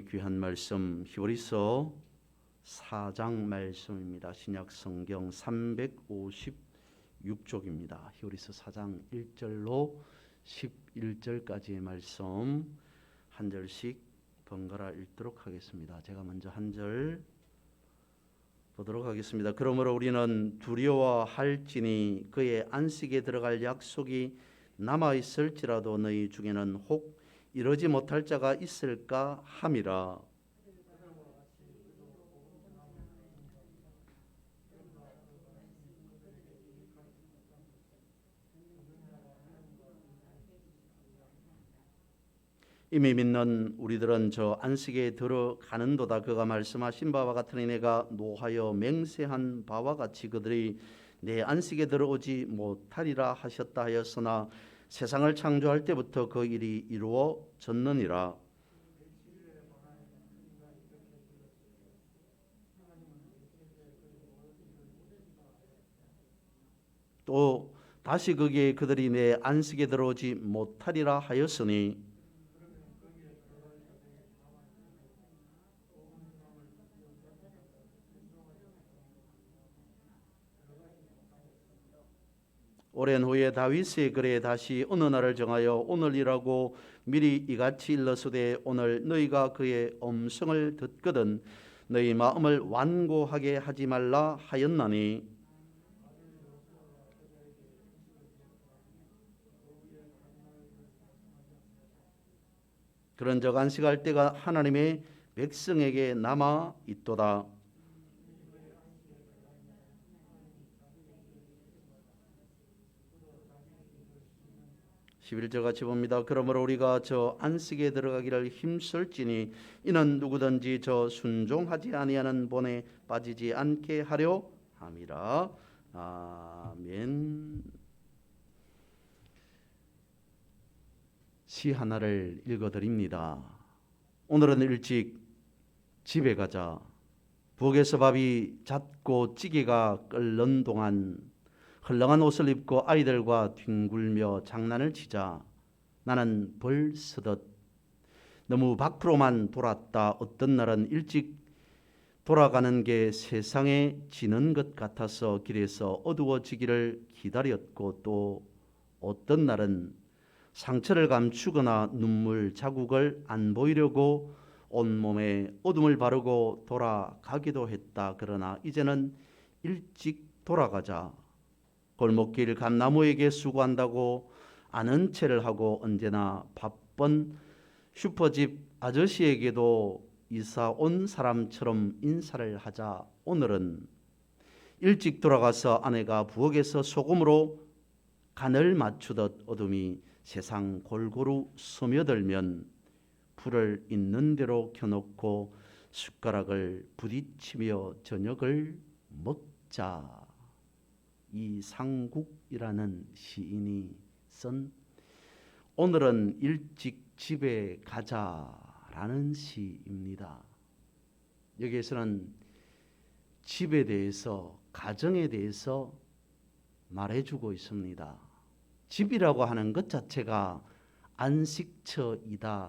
귀한 말씀 히브리서 4장 말씀입니다. 신약 성경 356쪽입니다. 히브리서 4장 1절로 11절까지의 말씀 한 절씩 번갈아 읽도록 하겠습니다. 제가 먼저 한 절 보도록 하겠습니다. 그러므로 우리는 두려워할지니 그의 안식에 들어갈 약속이 남아 있을지라도 너희 중에는 혹 이러지 못할 자가 있을까 함이라. 이미 믿는 우리들은 저 안식에 들어가는도다. 그가 말씀하신 바와 같으니 내가 노하여 맹세한 바와 같이 그들이 내 안식에 들어오지 못하리라 하셨다 하였으나 세상을 창조할 때부터 그 일이 이루어졌느니라. 또 다시 거기에 그들이 내 안식에 들어오지 못하리라 하였으니 오랜 후에 다윗의 글에 다시 어느 날을 정하여 오늘이라고 미리 이같이 일러서되 오늘 너희가 그의 음성을 듣거든 너희 마음을 완고하게 하지 말라 하였나니 그런적 안식할 때가 하나님의 백성에게 남아 있도다. 11절 같이 봅니다. 그러므로 우리가 저 안식에 들어가기를 힘쓸지니 이는 누구든지 저 순종하지 아니하는 본에 빠지지 않게 하려 함이라. 아멘. 시 하나를 읽어 드립니다. 오늘은 일찍 집에 가자. 부엌에서 밥이 잦고 찌개가 끓는 동안 헐렁한 옷을 입고 아이들과 뒹굴며 장난을 치자 나는 벌쓰듯 너무 밖으로만 돌았다. 어떤 날은 일찍 돌아가는 게 세상에 지는 것 같아서 길에서 어두워지기를 기다렸고 또 어떤 날은 상처를 감추거나 눈물 자국을 안 보이려고 온몸에 어둠을 바르고 돌아가기도 했다. 그러나 이제는 일찍 돌아가자. 골목길 감나무에게 수고한다고 아는 체를 하고 언제나 바쁜 슈퍼집 아저씨에게도 이사 온 사람처럼 인사를 하자 오늘은 일찍 돌아가서 아내가 부엌에서 소금으로 간을 맞추듯 어둠이 세상 골고루 스며들면 불을 있는 대로 켜놓고 숟가락을 부딪히며 저녁을 먹자. 이 상국이라는 시인이 쓴 오늘은 일찍 집에 가자라는 시입니다. 여기에서는 집에 대해서 가정에 대해서 말해주고 있습니다. 집이라고 하는 것 자체가 안식처이다라고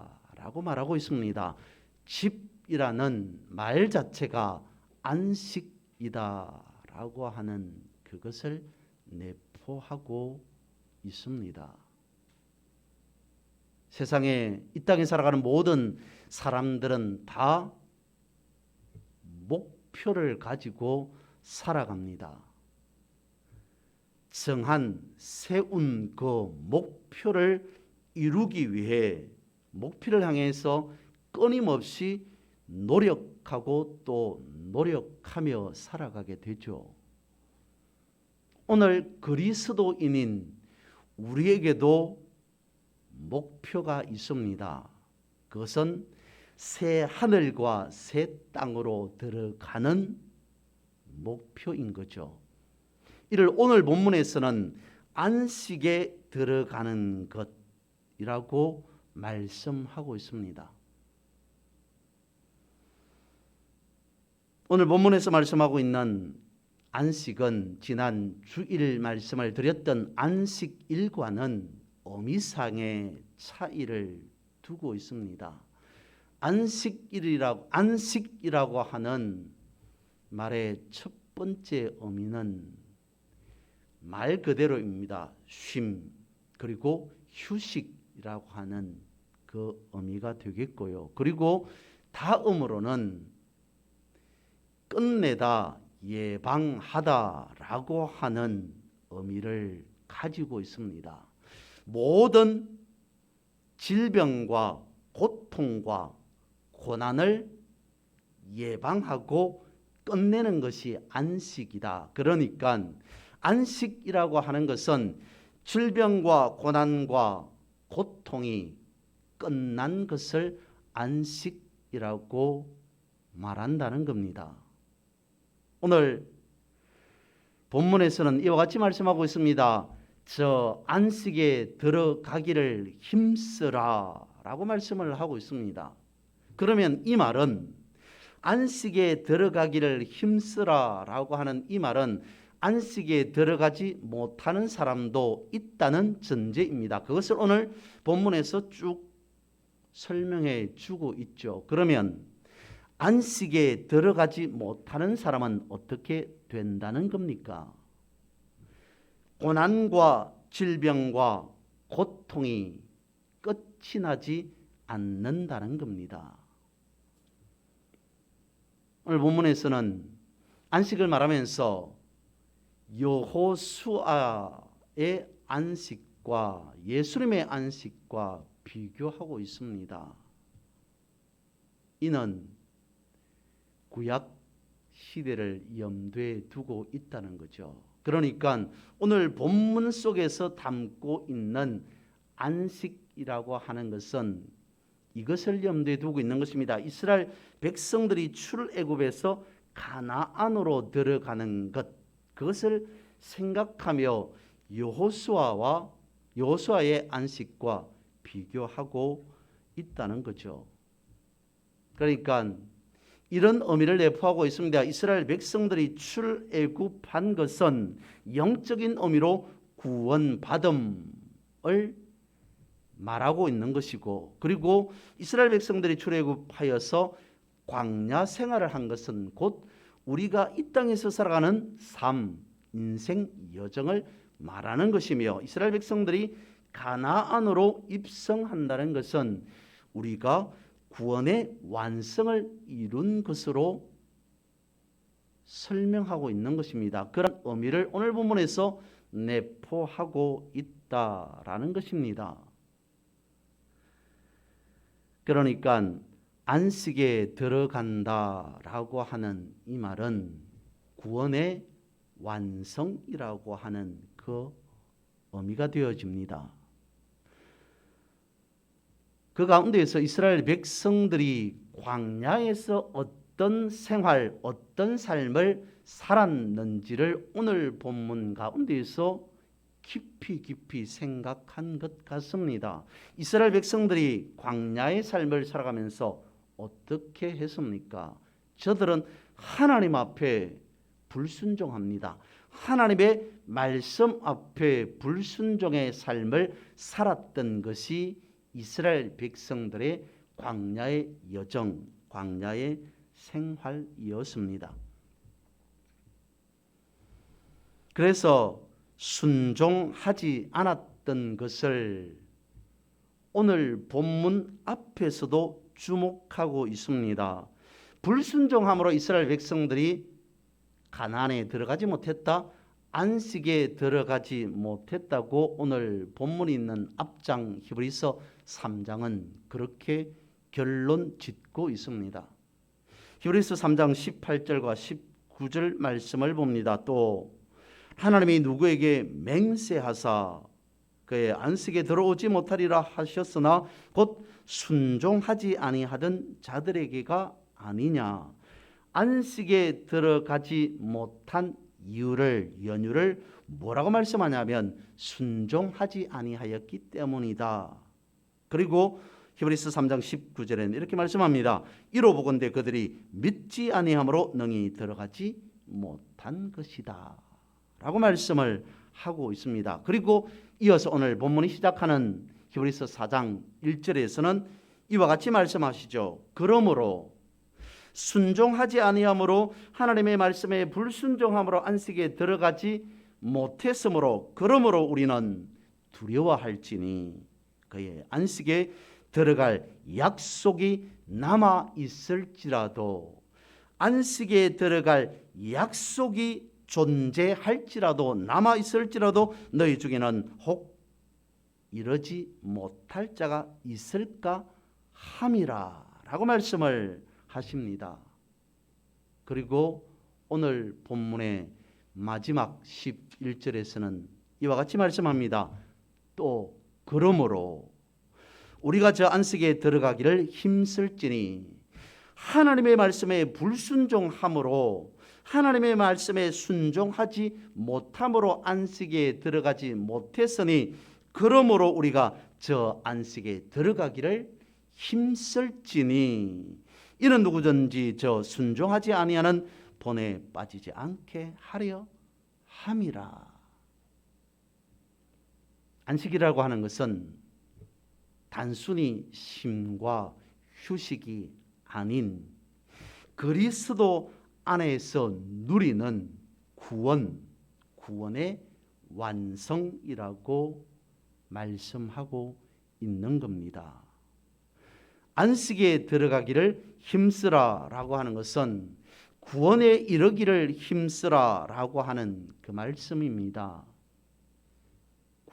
말하고 있습니다. 집이라는 말 자체가 안식이다라고 하는 그것을 내포하고 있습니다. 세상에 이 땅에 살아가는 모든 사람들은 다 목표를 가지고 살아갑니다. 정한 세운 그 목표를 이루기 위해 목표를 향해서 끊임없이 노력하고 또 노력하며 살아가게 되죠. 오늘 그리스도인인 우리에게도 목표가 있습니다. 그것은 새 하늘과 새 땅으로 들어가는 목표인 거죠. 이를 오늘 본문에서는 안식에 들어가는 것이라고 말씀하고 있습니다. 오늘 본문에서 말씀하고 있는 안식은 지난 주일 말씀을 드렸던 안식일과는 어미상의 차이를 두고 있습니다. 안식일이라고 안식이라고 하는 말의 첫 번째 의미는 말 그대로입니다. 쉼 그리고 휴식이라고 하는 그 의미가 되겠고요. 그리고 다음으로는 끝내다 예방하다라고 하는 의미를 가지고 있습니다. 모든 질병과 고통과 고난을 예방하고 끝내는 것이 안식이다. 그러니까 안식이라고 하는 것은 질병과 고난과 고통이 끝난 것을 안식이라고 말한다는 겁니다. 오늘 본문에서는 이와 같이 말씀하고 있습니다. 저 안식에 들어가기를 힘쓰라라고 말씀을 하고 있습니다. 그러면 이 말은 안식에 들어가기를 힘쓰라라고 하는 이 말은 안식에 들어가지 못하는 사람도 있다는 전제입니다. 그것을 오늘 본문에서 쭉 설명해 주고 있죠. 그러면 안식에 들어가지 못하는 사람은 어떻게 된다는 겁니까? 고난과 질병과 고통이 끝이 나지 않는다는 겁니다. 오늘 본문에서는 안식을 말하면서 여호수아의 안식과 예수님의 안식과 비교하고 있습니다. 이는 구약 시대를 염두에 두고 있다는 거죠. 그러니까 오늘 본문 속에서 담고 있는 안식이라고 하는 것은 이것을 염두에 두고 있는 것입니다. 이스라엘 백성들이 출애굽에서 가나안으로 들어가는 것 그것을 생각하며 여호수아와 여호수아의 안식과 비교하고 있다는 거죠. 그러니까 이런 의미를 내포하고 있습니다. 이스라엘 백성들이 출애굽한 것은 영적인 의미로 구원받음을 말하고 있는 것이고 그리고 이스라엘 백성들이 출애굽하여서 광야 생활을 한 것은 곧 우리가 이 땅에서 살아가는 삶, 인생 여정을 말하는 것이며 이스라엘 백성들이 가나안으로 입성한다는 것은 우리가 구원의 완성을 이룬 것으로 설명하고 있는 것입니다. 그런 의미를 오늘 본문에서 내포하고 있다라는 것입니다. 그러니까 안식에 들어간다라고 하는 이 말은 구원의 완성이라고 하는 그 의미가 되어집니다. 그 가운데에서 이스라엘 백성들이 광야에서 어떤 생활, 어떤 삶을 살았는지를 오늘 본문 가운데에서 깊이 깊이 생각한 것 같습니다. 이스라엘 백성들이 광야의 삶을 살아가면서 어떻게 했습니까? 저들은 하나님 앞에 불순종합니다. 하나님의 말씀 앞에 불순종의 삶을 살았던 것이 이스라엘 백성들의 광야의 여정, 광야의 생활이었습니다. 그래서 순종하지 않았던 것을 오늘 본문 앞에서도 주목하고 있습니다. 불순종함으로 이스라엘 백성들이 가나안에 들어가지 못했다. 안식에 들어가지 못했다고 오늘 본문이 있는 앞장 히브리서 3장은 그렇게 결론 짓고 있습니다. 히브리서 3장 18절과 19절 말씀을 봅니다. 또 하나님이 누구에게 맹세하사 그의 안식에 들어오지 못하리라 하셨으나 곧 순종하지 아니하던 자들에게가 아니냐 안식에 들어가지 못한 이유를 연유를 뭐라고 말씀하냐면 순종하지 아니하였기 때문이다. 그리고 히브리서 3장 19절에는 이렇게 말씀합니다. 이로 보건대 그들이 믿지 아니함으로 능히 들어가지 못한 것이다. 라고 말씀을 하고 있습니다. 그리고 이어서 오늘 본문이 시작하는 히브리서 4장 1절에서는 이와 같이 말씀하시죠. 그러므로 순종하지 아니함으로 하나님의 말씀에 불순종함으로 안식에 들어가지 못했으므로 그러므로 우리는 두려워할지니 그의 안식에 들어갈 약속이 남아 있을지라도 안식에 들어갈 약속이 존재할지라도 남아 있을지라도 너희 중에는 혹 이러지 못할 자가 있을까 함이라라고 말씀을 하십니다. 그리고 오늘 본문의 마지막 11절에서는 이와 같이 말씀합니다. 또 그러므로 우리가 저 안식에 들어가기를 힘쓸지니 하나님의 말씀에 불순종함으로 하나님의 말씀에 순종하지 못함으로 안식에 들어가지 못했으니 그러므로 우리가 저 안식에 들어가기를 힘쓸지니 이는 누구든지 저 순종하지 아니하는 본에 빠지지 않게 하려 함이라. 안식이라고 하는 것은 단순히 쉼과 휴식이 아닌 그리스도 안에서 누리는 구원, 구원의 완성이라고 말씀하고 있는 겁니다. 안식에 들어가기를 힘쓰라라고 하는 것은 구원에 이르기를 힘쓰라라고 하는 그 말씀입니다.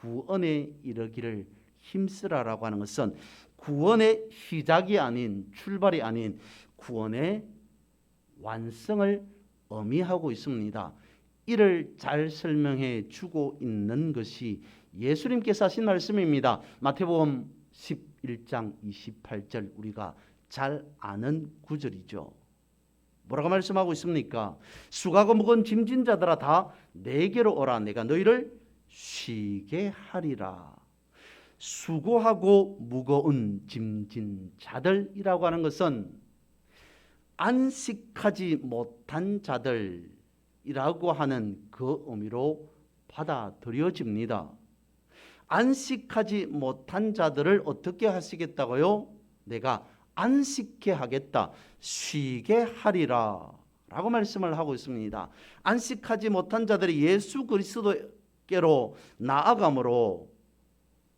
구원에 이르기를 힘쓰라라고 하는 것은 구원의 시작이 아닌 출발이 아닌 구원의 완성을 의미하고 있습니다. 이를 잘 설명해 주고 있는 것이 예수님께서 하신 말씀입니다. 마태복음 11장 28절 우리가 잘 아는 구절이죠. 뭐라고 말씀하고 있습니까? 수가고 무거운 짐진 자들아 다 내게로 오라 내가 너희를 쉬게 하리라. 수고하고 무거운 짐진 자들이라고 하는 것은 안식하지 못한 자들이라고 하는 그 의미로 받아들여집니다. 안식하지 못한 자들을 어떻게 하시겠다고요? 내가 안식케 하겠다. 쉬게 하리라. 라고 말씀을 하고 있습니다. 안식하지 못한 자들이 예수 그리스도 께로 나아감으로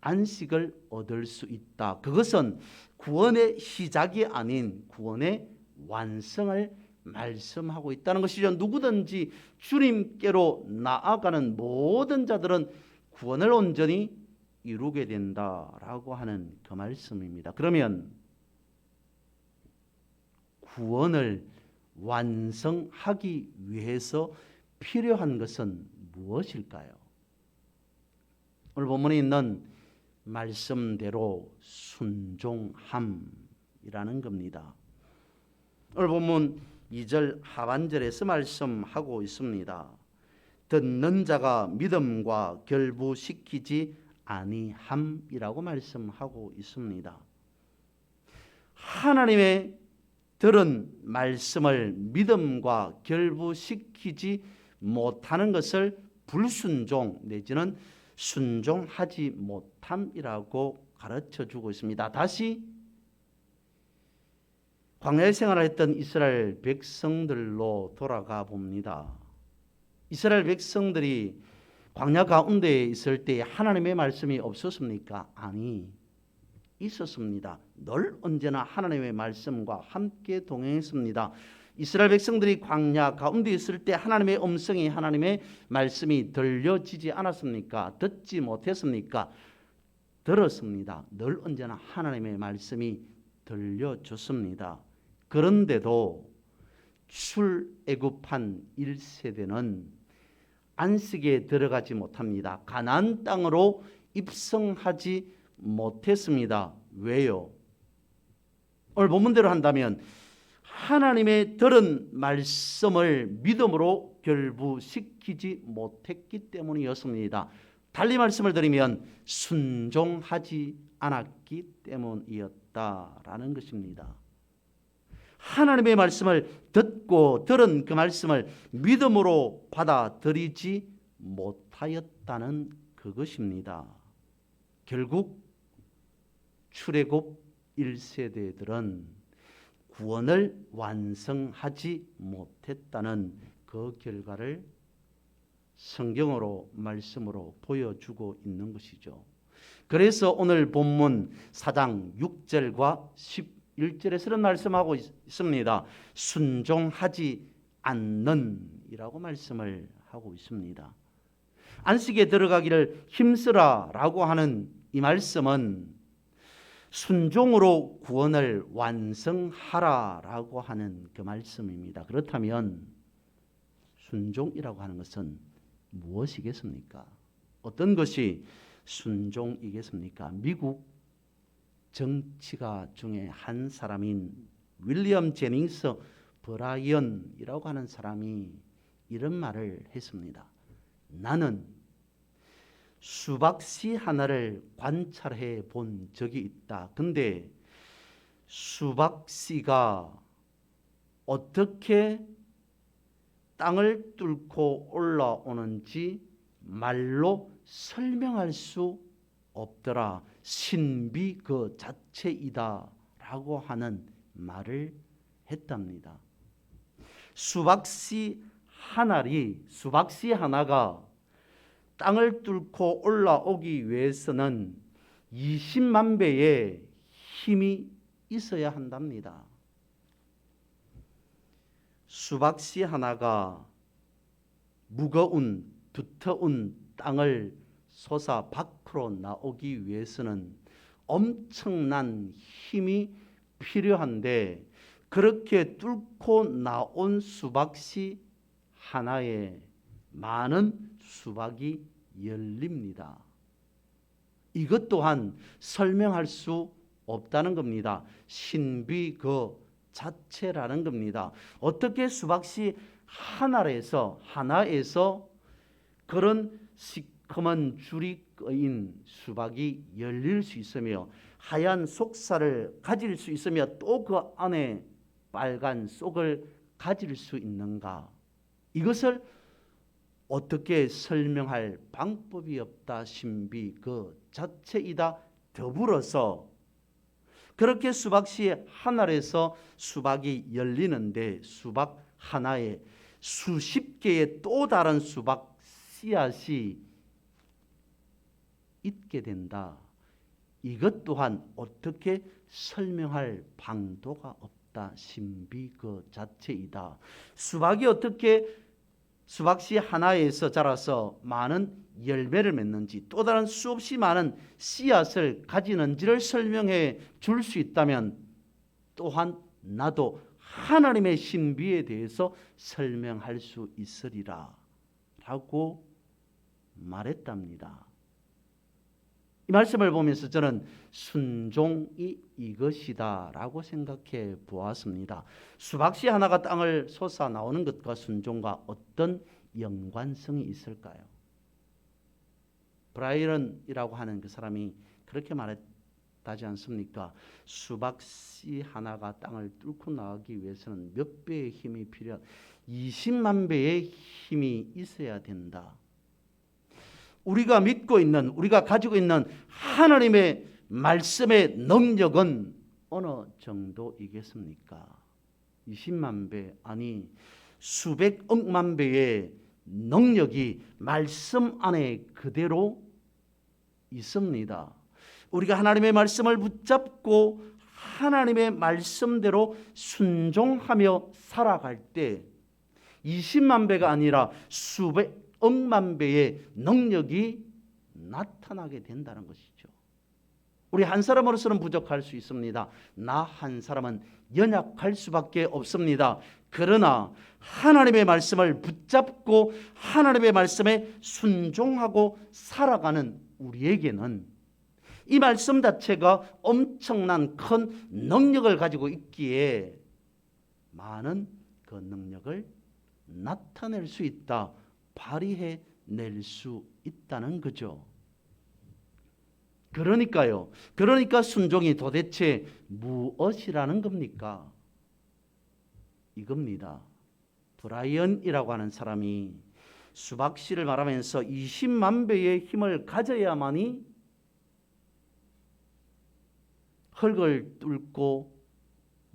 안식을 얻을 수 있다. 그것은 구원의 시작이 아닌 구원의 완성을 말씀하고 있다는 것이죠. 누구든지 주님께로 나아가는 모든 자들은 구원을 온전히 이루게 된다라고 하는 그 말씀입니다. 그러면 구원을 완성하기 위해서 필요한 것은 무엇일까요? 오늘 본문에 있는 말씀대로 순종함이라는 겁니다. 오늘 본문 2절 하반절에서 말씀하고 있습니다. 듣는 자가 믿음과 결부시키지 아니함이라고 말씀하고 있습니다. 하나님의 들은 말씀을 믿음과 결부시키지 못하는 것을 불순종 내지는 순종하지 못함이라고 가르쳐 주고 있습니다. 다시 광야 생활을 했던 이스라엘 백성들로 돌아가 봅니다. 이스라엘 백성들이 광야 가운데 있을 때 하나님의 말씀이 없었습니까? 아니, 있었습니다. 늘 언제나 하나님의 말씀과 함께 동행했습니다. 이스라엘 백성들이 광야 가운데 있을 때 하나님의 음성이 하나님의 말씀이 들려지지 않았습니까? 듣지 못했습니까? 들었습니다. 늘 언제나 하나님의 말씀이 들려줬습니다. 그런데도 출애굽한 1세대는 안식에 들어가지 못합니다. 가나안 땅으로 입성하지 못했습니다. 왜요? 오늘 본문대로 한다면 하나님의 들은 말씀을 믿음으로 결부시키지 못했기 때문이었습니다. 달리 말씀을 드리면 순종하지 않았기 때문이었다라는 것입니다. 하나님의 말씀을 듣고 들은 그 말씀을 믿음으로 받아들이지 못하였다는 그것입니다. 결국 출애굽 1세대들은 구원을 완성하지 못했다는 그 결과를 성경으로 말씀으로 보여주고 있는 것이죠. 그래서 오늘 본문 4장 6절과 11절에서는 말씀하고 있습니다. 순종하지 않는이라고 말씀을 하고 있습니다. 안식에 들어가기를 힘쓰라라고 하는 이 말씀은 순종으로 구원을 완성하라라고 하는 그 말씀입니다. 그렇다면 순종이라고 하는 것은 무엇이겠습니까? 어떤 것이 순종이겠습니까? 미국 정치가 중에 한 사람인 윌리엄 제닝스 브라이언이라고 하는 사람이 이런 말을 했습니다. 나는 수박씨 하나를 관찰해 본 적이 있다. 근데 수박씨가 어떻게 땅을 뚫고 올라오는지 말로 설명할 수 없더라. 신비 그 자체이다 라고 하는 말을 했답니다. 수박씨 하나리 수박씨 하나가 땅을 뚫고 올라오기 위해서는 20만 배의 힘이 있어야 한답니다. 수박씨 하나가 무거운 두터운 땅을 솟아 밖으로 나오기 위해서는 엄청난 힘이 필요한데 그렇게 뚫고 나온 수박씨 하나에 많은 수박이 열립니다. 이것 또한 설명할 수 없다는 겁니다. 신비 그 자체라는 겁니다. 어떻게 수박씨 하나에서 하나에서 그런 시커먼 줄이 꺼인 수박이 열릴 수 있으며 하얀 속살을 가질 수 있으며 또 그 안에 빨간 속을 가질 수 있는가? 이것을 어떻게 설명할 방법이 없다 신비 그 자체이다 더불어서 그렇게 수박씨 하나에서 수박이 열리는데 수박 하나에 수십 개의 또 다른 수박 씨앗이 있게 된다. 이것 또한 어떻게 설명할 방도가 없다. 신비 그 자체이다. 수박이 어떻게 수박씨 하나에서 자라서 많은 열매를 맺는지 또 다른 수없이 많은 씨앗을 가지는지를 설명해 줄 수 있다면 또한 나도 하나님의 신비에 대해서 설명할 수 있으리라 라고 말했답니다. 이 말씀을 보면서 저는 순종이 이것이다라고 생각해 보았습니다. 수박씨 하나가 땅을 솟아 나오는 것과 순종과 어떤 연관성이 있을까요? 브라이런이라고 하는 그 사람이 그렇게 말했다지 않습니까? 수박씨 하나가 땅을 뚫고 나가기 위해서는 몇 배의 힘이 필요? 20만 배의 힘이 있어야 된다. 우리가 믿고 있는 우리가 가지고 있는 하나님의 말씀의 능력은 어느 정도이겠습니까? 20만 배 아니 수백 억만 배의 능력이 말씀 안에 그대로 있습니다. 우리가 하나님의 말씀을 붙잡고 하나님의 말씀대로 순종하며 살아갈 때 20만 배가 아니라 수백 억만 배의 능력이 나타나게 된다는 것이죠. 우리 한 사람으로서는 부족할 수 있습니다. 나 한 사람은 연약할 수밖에 없습니다. 그러나 하나님의 말씀을 붙잡고 하나님의 말씀에 순종하고 살아가는 우리에게는 이 말씀 자체가 엄청난 큰 능력을 가지고 있기에 많은 그 능력을 나타낼 수 있다. 발휘해 낼 수 있다는 거죠. 그러니까요. 그러니까 순종이 도대체 무엇이라는 겁니까? 이겁니다. 브라이언이라고 하는 사람이 수박 씨를 말하면서 20만 배의 힘을 가져야만이 흙을 뚫고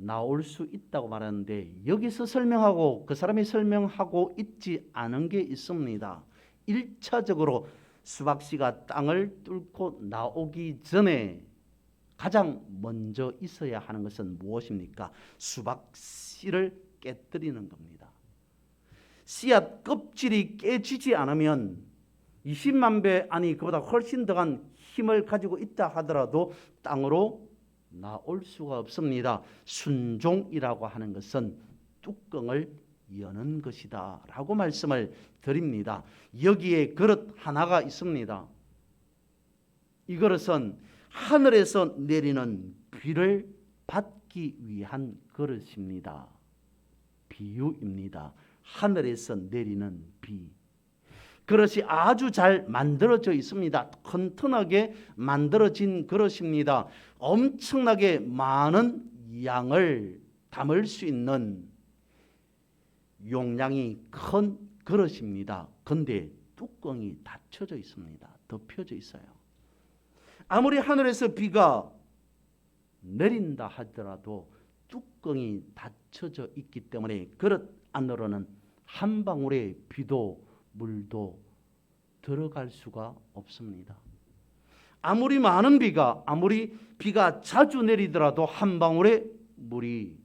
나올 수 있다고 말하는데 여기서 설명하고 그 사람이 설명하고 있지 않은 게 있습니다. 일차적으로 수박 씨가 땅을 뚫고 나오기 전에 가장 먼저 있어야 하는 것은 무엇입니까? 수박 씨를 깨뜨리는 겁니다. 씨앗 껍질이 깨지지 않으면 20만 배 아니 그보다 훨씬 더한 힘을 가지고 있다 하더라도 땅으로 나올 수가 없습니다. 순종이라고 하는 것은 뚜껑을 여는 것이다 라고 말씀을 드립니다. 여기에 그릇 하나가 있습니다. 이 그릇은 하늘에서 내리는 비를 받기 위한 그릇입니다. 비유입니다. 하늘에서 내리는 비. 그릇이 아주 잘 만들어져 있습니다. 튼튼하게 만들어진 그릇입니다. 엄청나게 많은 양을 담을 수 있는 용량이 큰 그릇입니다. 근데 뚜껑이 닫혀져 있습니다. 덮여져 있어요. 아무리 하늘에서 비가 내린다 하더라도 뚜껑이 닫혀져 있기 때문에 그릇 안으로는 한 방울의 비도 물도 들어갈 수가 없습니다. 아무리 많은 비가 아무리 비가 자주 내리더라도 한 방울의 물이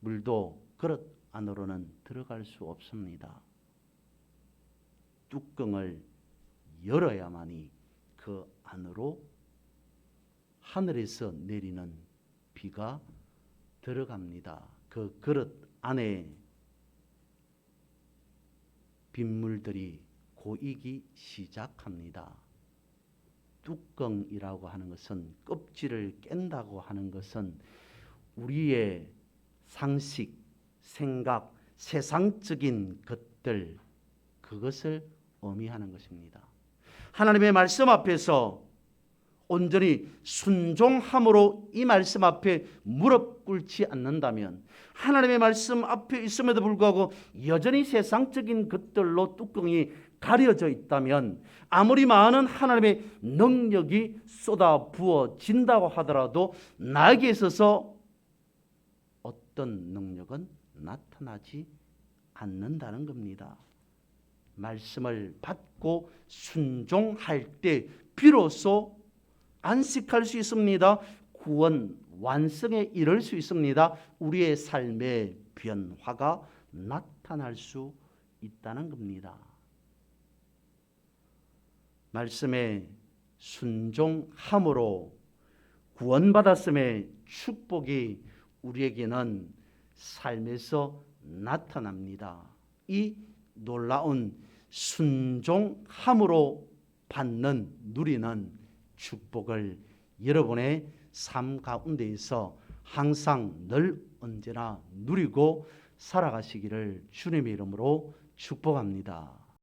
물도 그릇 안으로는 들어갈 수 없습니다. 뚜껑을 열어야만이 그 안으로 하늘에서 내리는 비가 들어갑니다. 그 그릇 안에 빗물들이 고이기 시작합니다. 뚜껑이라고 하는 것은 껍질을 깬다고 하는 것은 우리의 상식, 생각, 세상적인 것들 그것을 의미하는 것입니다. 하나님의 말씀 앞에서 온전히 순종함으로 이 말씀 앞에 무릎 꿇지 않는다면 하나님의 말씀 앞에 있음에도 불구하고 여전히 세상적인 것들로 뚜껑이 가려져 있다면 아무리 많은 하나님의 능력이 쏟아 부어진다고 하더라도 나에게 있어서 어떤 능력은 나타나지 않는다는 겁니다. 말씀을 받고 순종할 때 비로소 안식할 수 있습니다. 구원 완성에 이를 수 있습니다. 우리의 삶의 변화가 나타날 수 있다는 겁니다. 말씀에 순종함으로 구원받았음의 축복이 우리에게는 삶에서 나타납니다. 이 놀라운 순종함으로 받는 누리는 축복을 여러분의 삶 가운데에서 항상 늘 언제나 누리고 살아가시기를 주님의 이름으로 축복합니다.